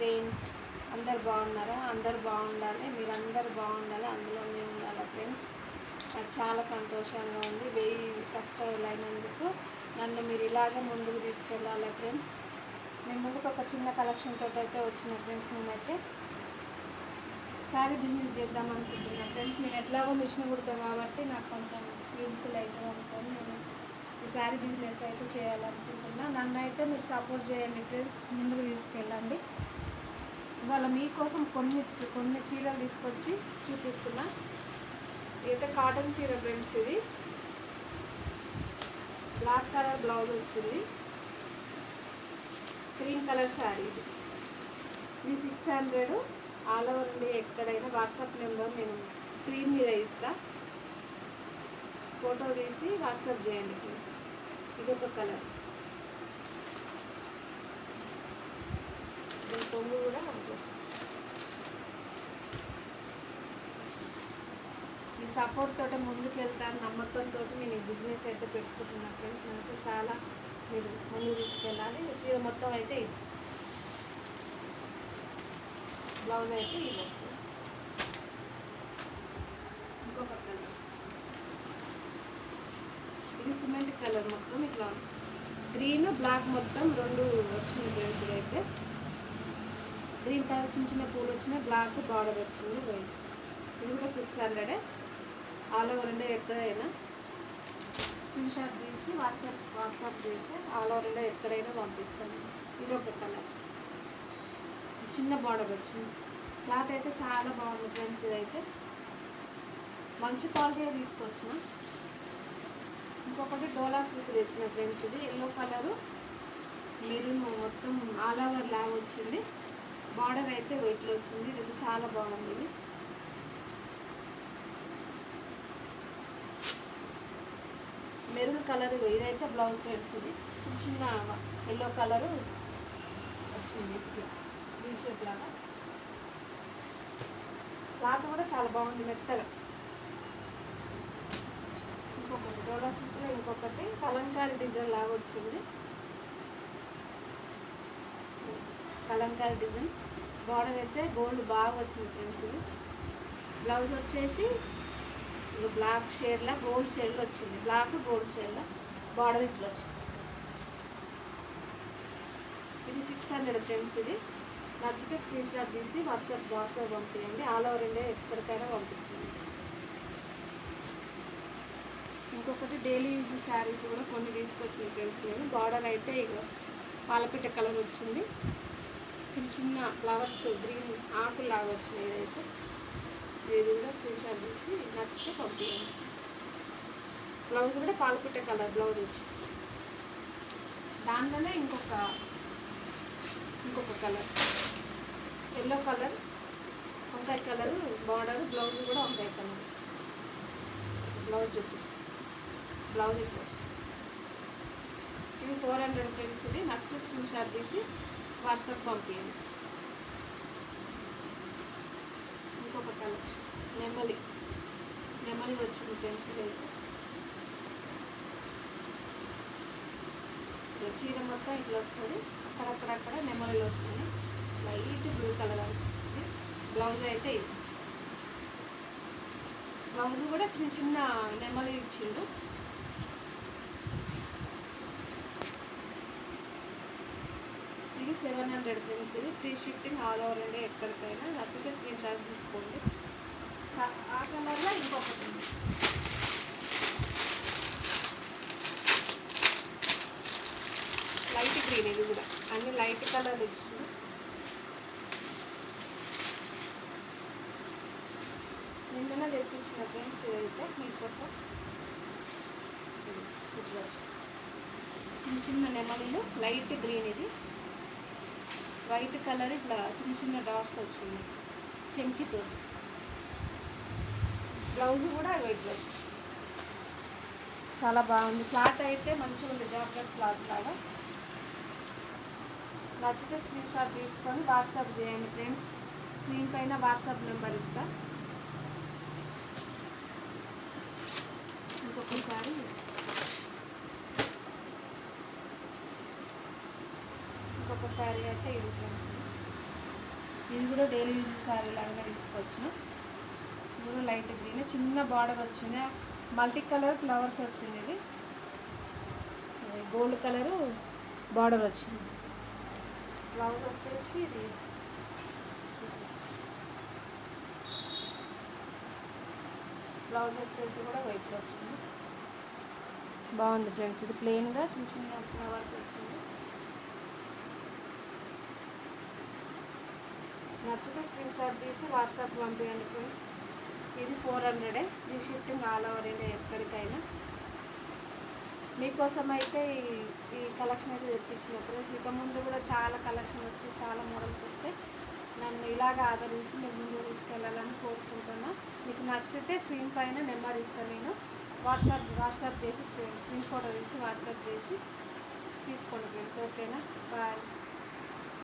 Friends అందరు బాగున్నారా? అందరు బాగుండాలి మీరందరూ బాగుండాలి అందులో మేము ఉండాలి ఫ్రెండ్స్. నాకు చాలా సంతోషంగా ఉంది. వెయ్యి సబ్స్క్రైబర్లు అయినందుకు నన్ను మీరు ఇలాగే ముందుకు తీసుకెళ్ళాలి ఫ్రెండ్స్. నేను ముందుకు ఒక చిన్న కలెక్షన్ తోటి అయితే వచ్చిన ఫ్రెండ్స్ నేనైతే. శారీ బిజినెస్ చేద్దాం అనుకుంటున్నా ఫ్రెండ్స్. నేను ఎట్లాగో మిషన్ కుడతా కాబట్టి నాకు కొంచెం యూజ్ఫుల్ అవుతుంది అనుకోని నేను ఈ శారీ బిజినెస్ అయితే చేయాలనుకుంటున్నా. నన్ను అయితే మీరు సపోర్ట్ చేయండి ఫ్రెండ్స్. ముందుకు తీసుకెళ్ళండి. ఇవాళ మీకోసం కొన్ని కొన్ని చీరలు తీసుకొచ్చి చూపిస్తున్నా. ఇదైతే కాటన్ చీర ఫ్రెండ్స్ ఇది. బ్లాక్ కలర్ బ్లౌజ్ వచ్చింది. క్రీమ్ కలర్ శారీ ఇది. ఇది six hundred all over India ఎక్కడైనా వాట్సాప్ నెంబర్ నేను స్క్రీన్ మీద ఇస్తా. ఫోటో తీసి వాట్సాప్ చేయండి ఫ్రెండ్స్ ఇది ఒక కలర్ దీని కొంగు కూడా వస్తుంది మీ సపోర్ట్ తోటి ముందుకెళ్తాను నమ్మకంతో నేను ఈ బిజినెస్ అయితే పెట్టుకుంటున్నా ఫ్రెండ్స్ నాకు చాలా మీరు ముందు తీసుకెళ్ళాలి. చీర మొత్తం అయితే ఇది. బ్లౌజ్ అయితే ఇది వస్తుంది. ఇంకొక కలర్ ఇది సిమెంట్ కలర్ మొత్తం ఇట్లా గ్రీన్ బ్లాక్ మొత్తం రెండు వచ్చింది ఫ్రెండ్స్ అయితే. గ్రీన్ కలర్ చిన్న చిన్న పూలు వచ్చినాయి బ్లాక్ బార్డర్ వచ్చింది వైట్ ఇది కూడా సిక్స్ హండ్రెడే ఆల్ ఓవర్ ఇండియా ఎక్కడైనా స్క్రీన్ షాట్ తీసి వాట్సాప్ వాట్సాప్ చేస్తే ఆల్ ఓవర్ ఇండియా ఎక్కడైనా పంపిస్తాను. ఇది ఒక కలర్. చిన్న బార్డర్ వచ్చింది. క్లాత్ అయితే చాలా బాగుంది ఫ్రెండ్స్ ఇదైతే. మంచి క్వాలిటీ తీసుకొచ్చిన. ఇంకొకటి డోలా సిల్క్ తెచ్చిన ఫ్రెండ్స్ ఇది. ఎల్లో కలరు మెరూన్ మొత్తం ఆల్ ఓవర్ లాగా వచ్చింది. బార్డర్ అయితే వెయిట్లో వచ్చింది. ఇది చాలా బాగుంది. ఇది మెరూన్ కలర్ ఇదైతే బ్లౌజ్ ఫ్రెండ్స్ ఇది చిన్న చిన్న ఎల్లో కలరు వచ్చింది ఇట్లా వీ షేప్ లాగా. క్లాత్ కూడా చాలా బాగుంది మెత్తగా. ఇంకొకటి డోలా సిల్క్లో ఇంకొకటి కలంకారీ డిజైన్ లాగా వచ్చింది. కలంకారీ డిజైన్. బార్డర్ అయితే గోల్డ్ బాగా వచ్చింది ఫ్రెండ్స్ ఇది. బ్లౌజ్ వచ్చేసి బ్లాక్ షేడ్లా గోల్డ్ షేడ్లో వచ్చింది. బ్లాక్ గోల్డ్ షేడ్లో బార్డర్ ఇట్లా వచ్చింది. ఇది సిక్స్ హండ్రెడ్ ఫ్రెండ్స్ ఇది. నచ్చితే స్క్రీన్ షాట్ తీసి వాట్సాప్ వాట్సాప్ పంపించండి ఆల్ ఓవర్ ఇండియా ఎక్కడికైనా పంపిస్తుంది. ఇంకొకటి డైలీ యూజ్ శారీస్ కూడా కొన్ని తీసుకొచ్చింది ఫ్రెండ్స్ నేను. బార్డర్ అయితే ఇక పాలపిట్ట కలర్ వచ్చింది. చిన్న చిన్న ఫ్లవర్స్ గ్రీన్ ఆకులు లాగా వచ్చినాయి ఇదైతే. ఇది కూడా స్క్రీన్ షాట్ తీసి నచ్చితే పంపించండి బ్లౌజ్ కూడా పాలపిట్ట కలర్ బ్లౌజ్ వచ్చింది దానిలోనే ఇంకొక ఇంకొక కలర్. ఎల్లో కలర్ వంకాయ కలర్ బార్డర్ బ్లౌజ్ కూడా వంకాయ కలర్. బ్లౌజ్ చూపిస్తుంది బ్లౌజ్ ఇట్లా ఇది ఫోర్ హండ్రెడ్ ఫ్రెండ్స్ ఇది నచ్చితే స్క్రీన్ షాట్ తీసి వాట్సాప్ పంపించండి ఇంకొక కలెక్షన్ నెమలి నెమలి వచ్చింది ఫ్రెండ్స్ ఇదైతే. చీర మొత్తం ఇట్లా వస్తుంది. అక్కడక్కడక్కడ నెమలిలు వస్తుంది. లైట్ బ్లూ కలర్ ఉంటుంది బ్లౌజ్ అయితే ఇది. బ్లౌజ్ కూడా చిన్న చిన్న నెమలి ఇచ్చిండు. ఇది సెవెన్ హండ్రెడ్ ఫ్రెండ్స్ ఇది. Free shifting all over India ఎక్కడికైనా. నచ్చితే స్క్రీన్ షాట్ తీసుకోండి. ఆ కలర్లో ఇంకొకటి ఉంది. లైట్ గ్రీన్ ఇది కూడా. అన్ని లైట్ కలర్ ఇచ్చింది నిన్న తెప్పించిన ఫ్రెండ్స్ ఇదైతే మీకోసం చిన్న చిన్న నెమలిలు లైట్ గ్రీన్ ఇది. వైట్ కలర్ ఇట్లా చిన్న చిన్న డాట్స్ వచ్చింది. చెంకితో. బ్లౌజ్ కూడా వెయిట్ వచ్చింది చాలా బాగుంది. క్లాత్ అయితే మంచిగా ఉంది జాకెట్ క్లాత్ లాగా. నచ్చితే స్క్రీన్ షాట్ తీసుకొని వాట్సాప్ చేయండి ఫ్రెండ్స్. స్క్రీన్ పైన వాట్సాప్ నెంబర్ ఇస్తా. ఇంకొకసారి. ఇంకొక శారీ అయితే ఇది ఫ్రెండ్స్. ఇది కూడా డైలీ యూజ్ శారీ లాగా తీసుకొచ్చిన. కూడా లైట్ గ్రీన్ చిన్న బార్డర్ వచ్చింది. మల్టీ కలర్ ఫ్లవర్స్ వచ్చింది ఇది. గోల్డ్ కలరు బార్డర్ వచ్చింది. బ్లౌజ్ వచ్చేసి ఇది. బ్లౌజ్ వచ్చేసి కూడా వైట్లో వచ్చింది. బాగుంది ఫ్రెండ్స్. ఇది ప్లెయిన్గా చిన్న చిన్న ఫ్లవర్స్ వచ్చింది. నచ్చితే స్క్రీన్ షాట్ తీసి వాట్సాప్ పంపించండి ఫ్రెండ్స్. ఇది ఫోర్ హండ్రెడే. ఈ షిఫ్టింగ్ ఆల్ ఓవర్ ఇండియా ఎక్కడికైనా. మీకోసం అయితే ఈ ఈ కలెక్షన్ అయితే తెప్పించిన ఫ్రెండ్స్ ఇక ముందు కూడా చాలా కలెక్షన్ వస్తాయి చాలా మోడల్స్ వస్తాయి. నన్ను ఇలాగ ఆదరించి మీరు ముందు తీసుకెళ్ళాలని కోరుకుంటున్నా. మీకు నచ్చితే స్క్రీన్ పైన నెంబర్ ఇస్తాను నేను. వాట్సాప్ వాట్సాప్ చేసి స్క్రీన్ ఫోటో తీసి వాట్సాప్ చేసి తీసుకోండి ఫ్రెండ్స్. ఓకేనా? బాయ్.